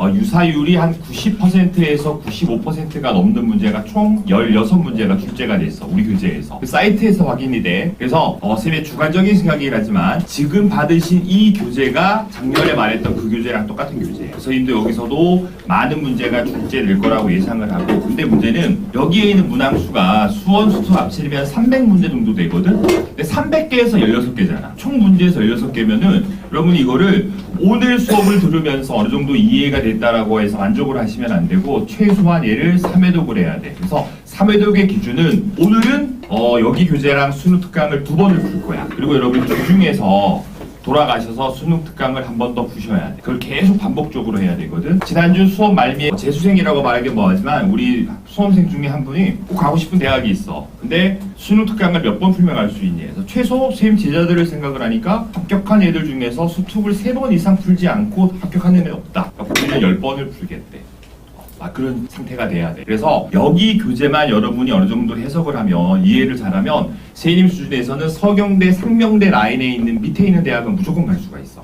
어, 유사율이 한 90%에서 95%가 넘는 문제가 총 16문제가 출제가 됐어. 우리 교재에서. 그 사이트에서 확인이 돼. 그래서 어, 쌤의 주관적인 생각이긴 하지만 지금 받으신 이 교재가 작년에 말했던 그 교재랑 똑같은 교재예요. 선생님도 여기서도 많은 문제가 출제될 거라고 예상을 하고 근데 문제는 여기에 있는 문항수가 수원, 수투 합치면 300문제 정도 되거든? 근데 300개에서 16개잖아. 총 문제에서 16개면은 여러분이 이거를 오늘 수업을 들으면서 어느 정도 이해가 됐다라고 해서 만족을 하시면 안 되고 최소한 얘를 3회독을 해야 돼. 그래서 3회독의 기준은 오늘은 어, 여기 교재랑 수능 특강을 두 번을 풀 거야. 그리고 여러분 주중에서 돌아가셔서 수능 특강을 한 번더 푸셔야 돼. 그걸 계속 반복적으로 해야 되거든. 지난주 수업 말미에 재수생이라고 말하기 뭐하지만 우리 수험생 중에 한 분이 꼭 가고 싶은 대학이 있어. 근데 수능 특강을 몇 번 풀면 갈 수 있니? 그래서 최소 선생님 제자들을 생각을 하니까 합격한 애들 중에서 수특을 세 번 이상 풀지 않고 합격하는 애 없다. 그러니까 본인은 열 번을 풀겠대. 아, 그런 상태가 돼야 돼. 그래서 여기 교재만 여러분이 어느 정도 해석을 하면 이해를 잘하면 세님 수준에서는 서경대, 상명대 라인에 있는 밑에 있는 대학은 무조건 갈 수가 있어.